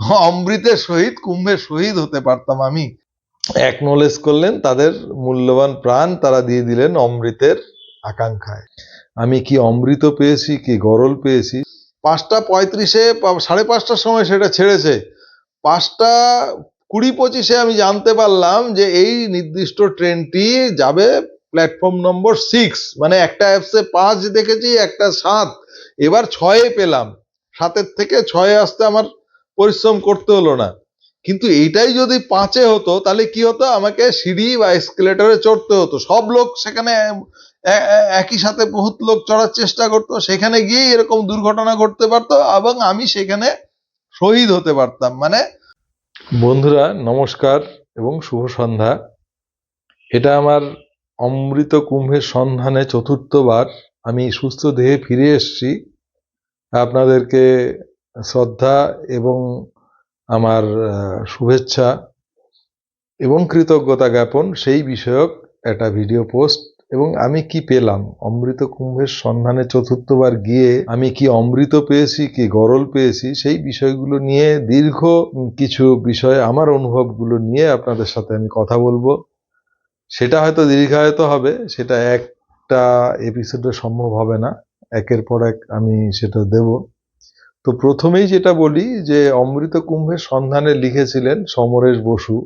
অমৃতের সহিত, কুম্ভের শহীদ হতে পারতাম আমি। একনোলেজ করলেন, তাদের মূল্যবান প্রাণ তারা দিয়ে দিলেন অমৃতের আকাঙ্ক্ষায়। আমি কি অমৃত পেয়েছি, কি গরল পেয়েছি? পাঁচটা পঁয়ত্রিশে, সাড়ে পাঁচটার সময় সেটা ছেড়েছে। পাঁচটা কুড়ি পঁচিশে আমি জানতে পারলাম যে এই নির্দিষ্ট ট্রেনটি যাবে প্ল্যাটফর্ম নম্বর সিক্স মানে একটা অ্যাপসে পাঁচ দেখেছি, একটা সাত। এবার ছয়ে পেলাম। সাতের থেকে ছয়ে আসতে আমার পরিশ্রম করতে হলো না। কিন্তু এইটাই যদি পাঁচে হতো, তাহলে কি হতো? আমাকে সিঁড়ি বা এসকেলেটরে চড়তে হতো। সব লোক সেখানে একই সাথে বহুত লোক চড়ার চেষ্টা করতো। সেখানে গিয়ে এরকম দুর্ঘটনা ঘটতে পারতো এবং আমি সেখানে শহীদ হতে পারতাম। মানে বন্ধুরা, নমস্কার এবং শুভ সন্ধ্যা। এটা আমার অমৃত কুম্ভের সন্ধানে চতুর্থবার আমি সুস্থ দেহে ফিরে এসেছি। আপনাদেরকে শ্রদ্ধা এবং আমার শুভেচ্ছা এবং কৃতজ্ঞতা জ্ঞাপন সেই বিষয়ক একটা ভিডিও পোস্ট। এবং আমি কি পেলাম? অমৃত কুম্ভের সন্ধানে চতুর্থবার গিয়ে আমি কি অমৃত পেয়েছি, কি গরল পেয়েছি, সেই বিষয়গুলো নিয়ে দীর্ঘ কিছু বিষয় আমার অনুভবগুলো নিয়ে আপনাদের সাথে আমি কথা বলব। সেটা হয়তো দীর্ঘায়িত হবে, সেটা একটা এপিসোডে সম্ভব হবে না। একের পর এক আমি সেটা দেব। তো প্রথমেই যেটা বলি যে অমৃত কুম্ভের সন্ধানে লিখেছিলেন সমরেশ বসু।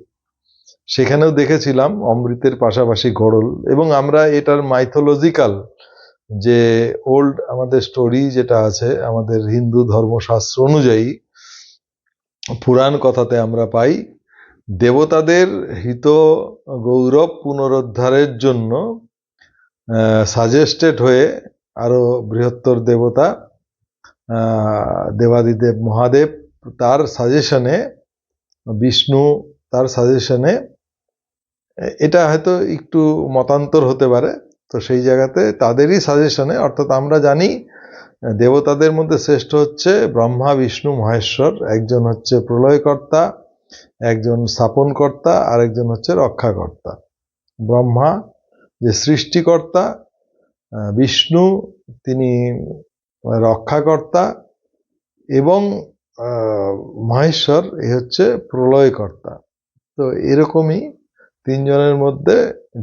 সেখানেও দেখেছিলাম অমৃতের পাশাপাশি গড়ল এবং আমরা এটার মাইথোলজিক্যাল যে ওল্ড আমাদের স্টোরি যেটা আছে, আমাদের হিন্দু ধর্মশাস্ত্র অনুযায়ী পুরাণ কথাতে আমরা পাই, দেবতাদের হিত গৌরব পুনরুদ্ধারের জন্য সাজেস্টেড হয়ে আরও বৃহত্তর দেবতা দেবাদিদেব মহাদেব তার সাজেশনে বিষ্ণু তার সাজেশনে এটা হয়তো একটু মতান্তর হতে পারে, তো সেই জায়গাতে তাদেরই সাজেশনে অর্থাৎ আমরা জানি, দেবতাদের মধ্যে শ্রেষ্ঠ হচ্ছে ব্রহ্মা, বিষ্ণু, মহেশ্বর, একজন হচ্ছে প্রলয়কর্তা, একজন স্থাপনকর্তা আর একজন হচ্ছে রক্ষাকর্তা। ব্রহ্মা যে সৃষ্টিকর্তা বিষ্ণু, তিনি রক্ষাকর্তা এবং মহেশ্বর, এ হচ্ছে প্রলয়কর্তা। তো এরকমই তিনজনের মধ্যে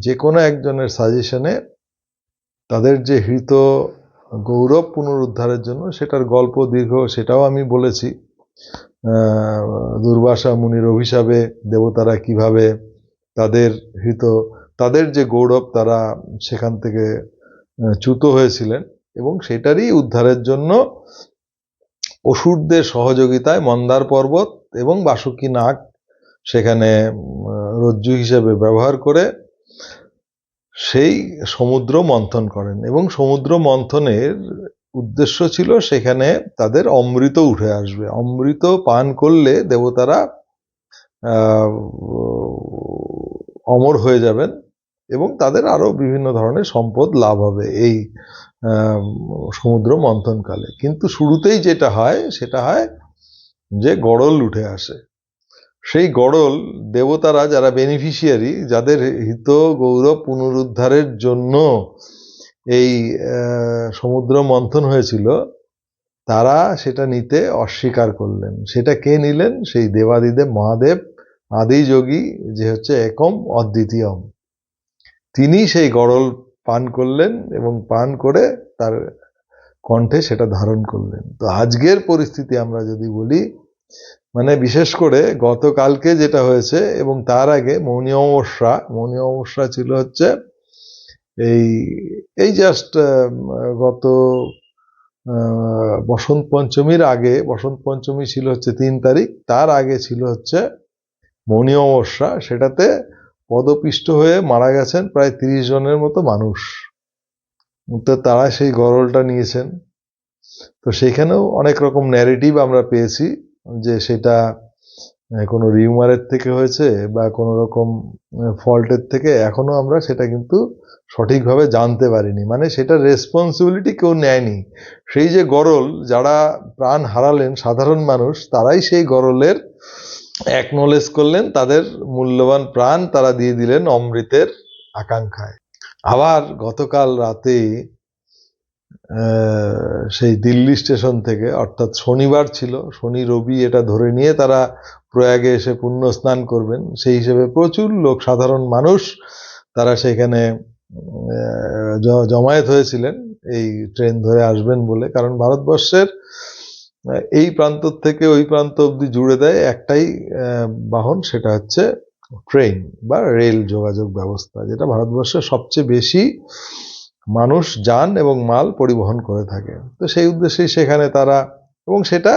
যে কোনো একজনের সাজেশনে তাদের যে হৃত গৌরব পুনরুদ্ধারের জন্য সেটার গল্প দীর্ঘ সেটাও আমি বলেছি। দুর্বাসা মুনির অভিশাপে দেবতারা কীভাবে তাদের হৃত, তাদের যে গৌরব তারা সেখান থেকে চ্যুত হয়েছিলেন। এবং সেটারই উদ্ধারের জন্য অসুরদের সহযোগিতায় মন্দার পর্বত এবং বাসুকী নাগ সেখানে রজ্জু হিসেবে ব্যবহার করে সেই সমুদ্র মন্থন করেন এবং সমুদ্র মন্থনের উদ্দেশ্য ছিল সেখানে তাদের অমৃত উঠে আসবে। অমৃত পান করলে দেবতারা অমর হয়ে যাবেন এবং তাদের আরও বিভিন্ন ধরনের সম্পদ লাভ হবে। এই সমুদ্র মন্থনকালে। কিন্তু শুরুতেই যেটা হয়, সেটা হয় যে গড়ল উঠে আসে। সেই গড়ল দেবতারা যারা বেনিফিশিয়ারি যাদের হিত গৌরব পুনরুদ্ধারের জন্য এই সমুদ্র মন্থন হয়েছিল, তারা সেটা নিতে অস্বীকার করলেন। সেটা কে নিলেন? সেই দেবাদিদেব, মহাদেব আদি যোগী যে হচ্ছে একম অদ্বিতীয়ম। তিনি সেই গড়ল পান করলেন এবং পান করে তার কণ্ঠে সেটা ধারণ করলেন। তো আজকের পরিস্থিতি আমরা যদি বলি মানে বিশেষ করে গতকালকে যেটা হয়েছে এবং তার আগে মৌনী অমাবস্যা মৌনী অমাবস্যা ছিল হচ্ছে এই এই জাস্ট গত বসন্ত পঞ্চমীর আগে, বসন্ত পঞ্চমী ছিল হচ্ছে তিন তারিখ, তার আগে ছিল হচ্ছে মৌনী অমাবস্যা, সেটাতে পদপিষ্ট হয়ে মারা গেছেন প্রায় তিরিশ জনের মতো মানুষ। তো তারা সেই গরলটা নিয়েছেন। তো সেখানেও অনেক রকম ন্যারেটিভ আমরা পেয়েছি যে সেটা কোনো রিউমারের থেকে হয়েছে বা কোনো রকম ফল্টের থেকে। এখনও আমরা সেটা কিন্তু সঠিকভাবে জানতে পারিনি। মানে সেটা রেসপন্সিবিলিটি কেউ নেয়নি। সেই যে গরল যারা প্রাণ হারালেন সাধারণ মানুষ, তারাই সেই গরলের একনোলেজ করলেন, তাদের মূল্যবান প্রাণ তারা দিয়ে দিলেন অমৃতের আকাঙ্ক্ষায়। আবার গতকাল রাতে সেই দিল্লি স্টেশন থেকে, অর্থাৎ শনিবার ছিল, শনি, রবি এটা ধরে নিয়ে তারা প্রয়াগে এসে পুণ্য স্নান করবেন। সেই হিসেবে প্রচুর লোক, সাধারণ মানুষ তারা সেখানে জমায়েত হয়েছিলেন। এই ট্রেন ধরে আসবেন বলে, কারণ ভারতবর্ষের এই প্রান্ত থেকে ওই প্রান্ত অবধি জুড়ে দেয় একটাই বাহন, সেটা হচ্ছে ট্রেন বা রেল যোগাযোগ ব্যবস্থা, যেটা ভারতবর্ষের সবচেয়ে বেশি মানুষ যান এবং মাল পরিবহন করে থাকে। তো সেই উদ্দেশ্যেই সেখানে তারা, এবং সেটা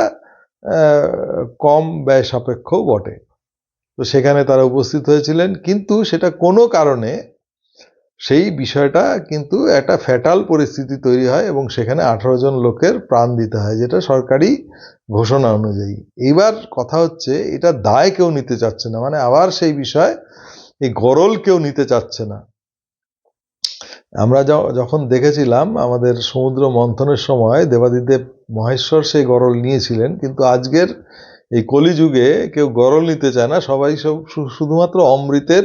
কম ব্যয় সাপেক্ষও বটে। তো সেখানে তারা উপস্থিত হয়েছিলেন, কিন্তু সেটা কোনো কারণে সেই বিষয়টা কিন্তু একটা ফ্যাটাল পরিস্থিতি তৈরি হয় এবং সেখানে আঠারো জন লোকের প্রাণ দিতে হয়, যেটা সরকারি ঘোষণা অনুযায়ী। এইবার কথা হচ্ছে, এটা দায় কেউ নিতে চাচ্ছে না মানে আবার সেই বিষয়, এই গরল কেউ নিতে চাচ্ছে না। আমরা যখন দেখেছিলাম, আমাদের সমুদ্র মন্থনের সময় দেবাদিদেব মহেশ্বর সেই গরল নিয়েছিলেন, কিন্তু আজকের এই কলিযুগে কেউ গরল নিতে চায় না, সবাই সব শুধুমাত্র অমৃতের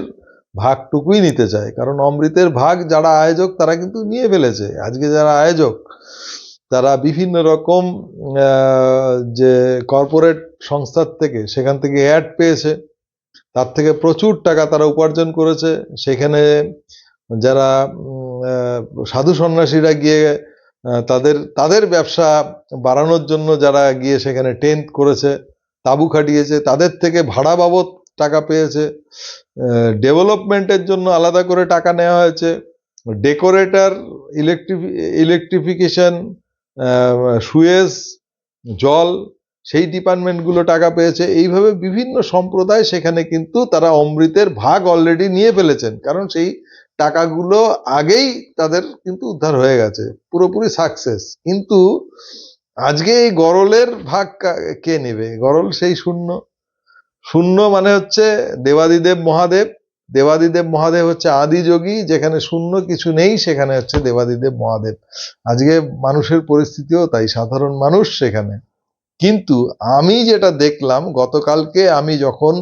ভাগটুকুই নিতে চায়। কারণ অমৃতের ভাগ যারা আয়োজক, তারা কিন্তু নিয়ে ফেলেছে। আজকে যারা আয়োজক, তারা বিভিন্ন রকম যে কর্পোরেট সংস্থার থেকে, সেখান থেকে অ্যাড পেয়েছে। তার থেকে প্রচুর টাকা তারা উপার্জন করেছে। সেখানে যারা সাধু সন্ন্যাসীরা গিয়ে তাদের তাদের ব্যবসা বাড়ানোর জন্য যারা গিয়ে সেখানে টেন্ট করেছে, তাঁবু খাটিয়েছে, তাদের থেকে ভাড়া বাবদ টাকা পেয়েছে। ডেভেলপমেন্টের জন্য আলাদা করে টাকা নেওয়া হয়েছে। ডেকোরেটর ইলেকট্রিফ ইলেকট্রিফিকেশন সুয়েজ জল, সেই ডিপার্টমেন্টগুলো টাকা পেয়েছে। এইভাবে বিভিন্ন সম্প্রদায় সেখানে কিন্তু তারা অমৃতের ভাগ অলরেডি নিয়ে ফেলেছেন। কারণ সেই টাকাগুলো আগেই তাদের কিন্তু উদ্ধার হয়ে গেছে। পুরোপুরি সাকসেস কিন্তু আজকে এই গরলের ভাগ কে নেবে? গরল সেই শূন্য। শূন্য মানে হচ্ছে দেবাদিদেব মহাদেব। দেবাদিদেব মহাদেব হচ্ছে আদি যোগী, যেখানে শূন্য কিছু নেই, সেখানে হচ্ছে দেবাদিদেব মহাদেব। আজকে মানুষের পরিস্থিতিও তাই, সাধারণ মানুষ সেখানে। কিন্তু আমি যেটা দেখলাম, গতকালকে আমি যখন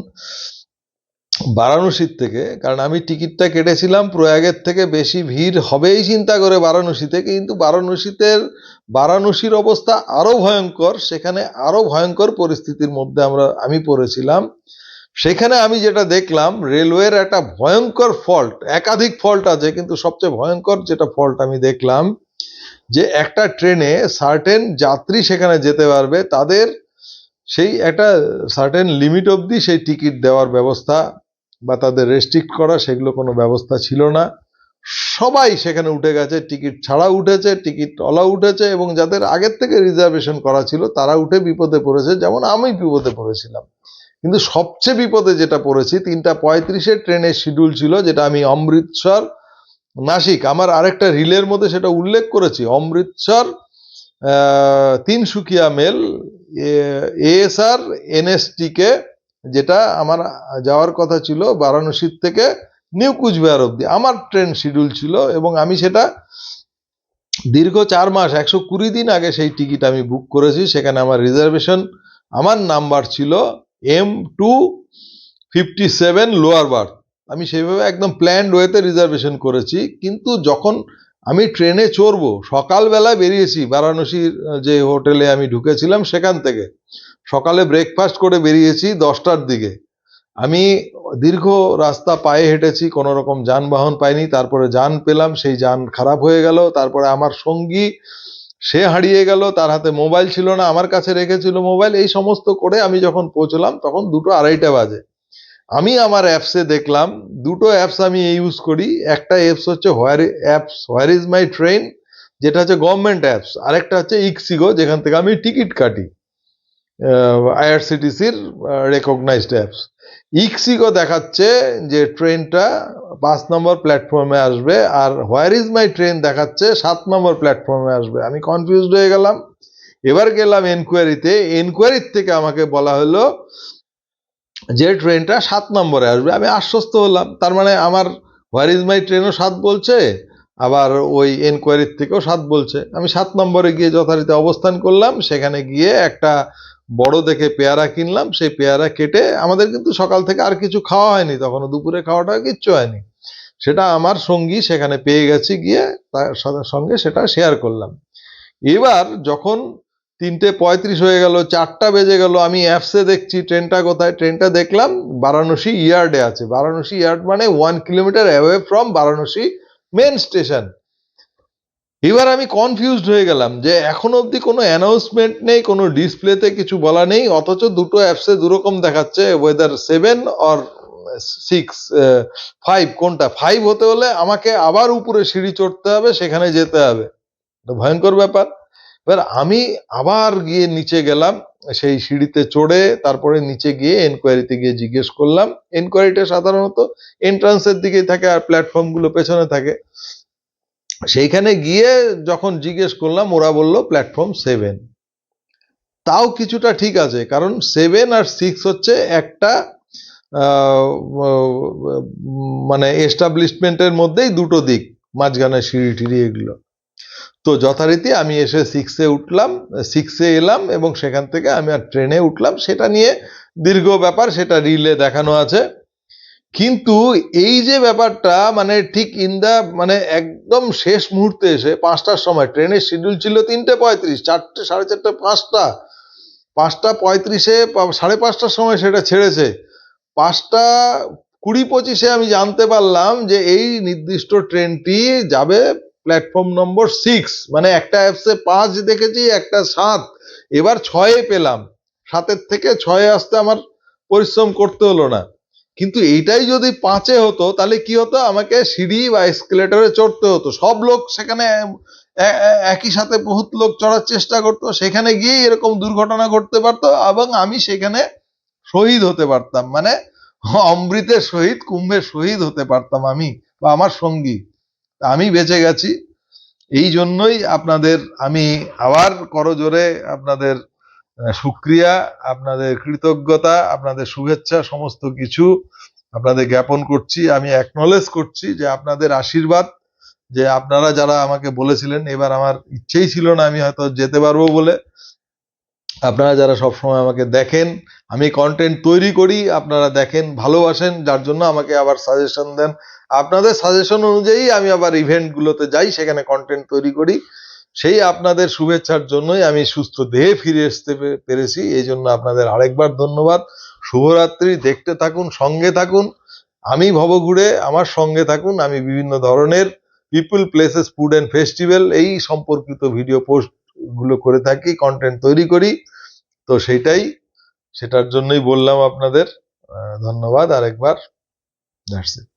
বারাণসীর থেকে, কারণ আমি টিকিটটা কেটেছিলাম, প্রয়াগের থেকে বেশি ভিড় হবেই চিন্তা করে বারাণসীতে, কিন্তু বারাণসীতে বারাণসীর অবস্থা আরও ভয়ঙ্কর, সেখানে আরও ভয়ঙ্কর পরিস্থিতির মধ্যে আমরা, আমি পড়েছিলাম। সেখানে আমি যেটা দেখলাম, রেলওয়ের একটা ভয়ঙ্কর ফল্ট, একাধিক ফল্ট আছে, কিন্তু সবচেয়ে ভয়ঙ্কর যেটা ফল্ট আমি দেখলাম, যে একটা ট্রেনে সার্টেন যাত্রী সেখানে যেতে পারবে, তাদের সেই একটা সার্টেন লিমিট অবধি সেই টিকিট দেওয়ার ব্যবস্থা বা তাদের রেস্ট্রিক্ট করা, সেগুলো কোনো ব্যবস্থা ছিল না। সবাই সেখানে উঠে গেছে, টিকিট ছাড়া উঠেছে, টিকিট অলা উঠেছে এবং যাদের আগের থেকে রিজার্ভেশন করা ছিল তারা উঠে বিপদে পড়েছে, যেমন আমি বিপদে পড়েছিলাম। কিন্তু সবচেয়ে বিপদে যেটা পড়েছি, তিনটা পঁয়ত্রিশের ট্রেনের শিডিউল ছিল, যেটা আমি অমৃতসর, নাসিক, আমার আরেকটা রিলের মধ্যে সেটা উল্লেখ করেছি, অমৃতসর তিনসুকিয়া মেল এএসআর এনএসটিকে যেটা আমার যাওয়ার কথা ছিল, বারাণসীর থেকে নিউ কুচবিহার অব্দি আমার ট্রেন শিডিউল ছিল এবং আমি সেটা দীর্ঘ চার মাস, একশো কুড়ি দিন আগে সেই টিকিট আমি বুক করেছি। সেখানে আমার রিজার্ভেশন আমার নাম্বার ছিল M two fifty seven lower berth আমি সেইভাবে একদম প্ল্যান্ড ওয়েতে রিজার্ভেশন করেছি। কিন্তু যখন আমি ট্রেনে চড়বো সকালবেলা বেরিয়েছি বারাণসীর যে হোটেলে আমি ঢুকেছিলাম সেখান থেকে, সকালে ব্রেকফাস্ট করে বেরিয়েছি দশটার দিকে। আমি দীর্ঘ রাস্তা পায়ে হেঁটেছি, কোনো রকম যানবাহন পাইনি, তারপরে যান পেলাম, সেই যান খারাপ হয়ে গেল, তারপরে আমার সঙ্গী, সে হারিয়ে গেল, তার হাতে মোবাইল ছিল না, আমার কাছে রেখেছিল মোবাইল, এই সমস্ত করে আমি যখন পৌঁছলাম, তখন দুটো আড়াইটা বাজে। আমি আমার অ্যাপসে দেখলাম, দুটো অ্যাপস আমি ইউজ করি, একটা অ্যাপস হচ্ছে where apps where is my train যেটা হচ্ছে গভর্নমেন্ট অ্যাপস আরেকটা হচ্ছে ইক্সিগো যেখান থেকে আমি টিকিট কাটি। আইআরসিটিসির রেকগনাইজড অ্যাপস ইক্সিগো দেখাচ্ছে যে ট্রেনটা পাঁচ নম্বর প্ল্যাটফর্মে আসবে, আর হোয়ার ইজ মাই ট্রেন দেখাচ্ছে সাত নম্বর প্ল্যাটফর্মে আসবে। আমি কনফিউজড হয়ে গেলাম। এবার গেলাম এনকোয়ারিতে এনকোয়ারির থেকে আমাকে বলা হলো যে ট্রেনটা সাত নম্বরে আসবে। আমি আশ্বস্ত হলাম। তার মানে আমার হোয়ার ইজ মাই ট্রেনও সাত বলছে, আবার ওই এনকোয়ারির থেকেও সাত বলছে। আমি সাত নম্বরে গিয়ে যথারীতি অবস্থান করলাম। সেখানে গিয়ে একটা বড় দেখে পেয়ারা কিনলাম, সেই পেয়ারা কেটে আমাদের কিন্তু সকাল থেকে আর কিছু খাওয়া হয়নি তখন দুপুরে খাওয়াটা কিচ্ছু হয়নি। সেটা আমার সঙ্গী সেখানে পেয়ে গেছি গিয়ে তার সঙ্গে সেটা শেয়ার করলাম। এবার যখন তিনটে পঁয়ত্রিশ হয়ে গেল, চারটা বেজে গেল, আমি অ্যাপসে দেখছি ট্রেনটা কোথায়? ট্রেনটা দেখলাম বারাণসী ইয়ার্ডে আছে। বারাণসী ইয়ার্ড মানে one kilometre away from Varanasi main station এবার আমি কনফিউজড হয়ে গেলাম যে এখন অবধি কোনো অ্যানাউন্সমেন্ট নেই, কোনো ডিসপ্লেতে কিছু বলা নেই, অথচ দুটো অ্যাপসে দুরকম দেখাচ্ছে weather seven or six five কোনটা? ফাইভ হতে হলে আমাকে আবার উপরে সিঁড়ি চড়তে হবে, সেখানে যেতে হবে। ভয়ঙ্কর ব্যাপার। এবার আমি আবার গিয়ে নিচে গেলাম, সেই সিঁড়িতে চড়ে তারপরে নিচে গিয়ে এনকোয়ারিতে গিয়ে জিজ্ঞেস করলাম। এনকোয়ারিটা সাধারণত এন্ট্রান্সের দিকেই থাকে আর প্ল্যাটফর্মগুলো পেছনে থাকে। সেইখানে গিয়ে যখন জিজ্ঞেস করলাম, ওরা বলল প্ল্যাটফর্ম সেভেন তাও কিছুটা ঠিক আছে, কারণ সেভেন আর সিক্স হচ্ছে একটা মানে এস্টাবলিশমেন্টের মধ্যেই দুটো দিক, মাঝখানে সিঁড়ি টিড়ি এগুলো। তো যথারীতি আমি এসে সিক্সে উঠলাম সিক্সে এলাম এবং সেখান থেকে আমি আর ট্রেনে উঠলাম। সেটা নিয়ে দীর্ঘ ব্যাপার, সেটা রিলে দেখানো আছে। কিন্তু এই যে ব্যাপারটা মানে ঠিক ইন দা মানে একদম শেষ মুহূর্তে এসে পাঁচটার সময়, ট্রেনের শিডিউল ছিল তিনটে পঁয়ত্রিশ, চারটে, সাড়ে চারটে, পাঁচটা। পাঁচটা পঁয়ত্রিশে সাড়ে পাঁচটার সময় সেটা ছেড়েছে। পাঁচটা কুড়ি পঁচিশে আমি জানতে পারলাম যে এই নির্দিষ্ট ট্রেনটি যাবে প্ল্যাটফর্ম নম্বর সিক্স মানে একটা অ্যাপসে পাঁচ দেখেছি, একটা সাত। এবার ছয়ে পেলাম। সাতের থেকে ছয়ে আসতে আমার পরিশ্রম করতে হলো না। কিন্তু এইটাই যদি পাঁচে হতো, তাহলে কি হতো? আমাকে সিঁড়ি বা এসকেলেটরে চড়তে হতো। সব লোক সেখানে একই সাথে বহুত লোক চড়ার চেষ্টা করতো। সেখানে গিয়ে এরকম দুর্ঘটনা ঘটতে পারতো এবং আমি সেখানে শহীদ হতে পারতাম। মানে অমৃতের শহীদ কুম্ভের শহীদ হতে পারতাম আমি বা আমার সঙ্গী। আমি বেঁচে গেছি। এই জন্যই আপনাদের, আমি আবার করজোরে আপনাদের সুক্রিয়া, আপনাদের কৃতজ্ঞতা, আপনাদের শুভেচ্ছা, সমস্ত কিছু আপনাদের জ্ঞাপন করছি। আমি অ্যাকনলেজ করছি যে আপনাদের আশীর্বাদ, যে আপনারা যারা আমাকে বলেছিলেন, এবার আমার ইচ্ছেই ছিল না আমি হয়তো যেতে পারব বলে। আপনারা যারা সবসময় আমাকে দেখেন, আমি কন্টেন্ট তৈরি করি, আপনারা দেখেন, ভালোবাসেন, যার জন্য আমাকে আবার সাজেশন দেন। আপনাদের সাজেশন অনুযায়ী আমি আবার ইভেন্টগুলোতে যাই, সেখানে কন্টেন্ট তৈরি করি। সেই আপনাদের শুভেচ্ছার জন্যই আমি সুস্থ দেহে ফিরে আসতে পেরেছি। এই জন্য আপনাদের আরেকবার ধন্যবাদ। শুভরাত্রি। দেখতে থাকুন, সঙ্গে থাকুন। আমি ভবঘুরে আমার সঙ্গে থাকুন। আমি বিভিন্ন ধরনের people places food and festival এই সম্পর্কিত ভিডিও পোস্টগুলো করে থাকি কন্টেন্ট তৈরি করি। তো সেইটাই, সেটার জন্যই বললাম আপনাদের। ধন্যবাদ। আরেকবার। That's it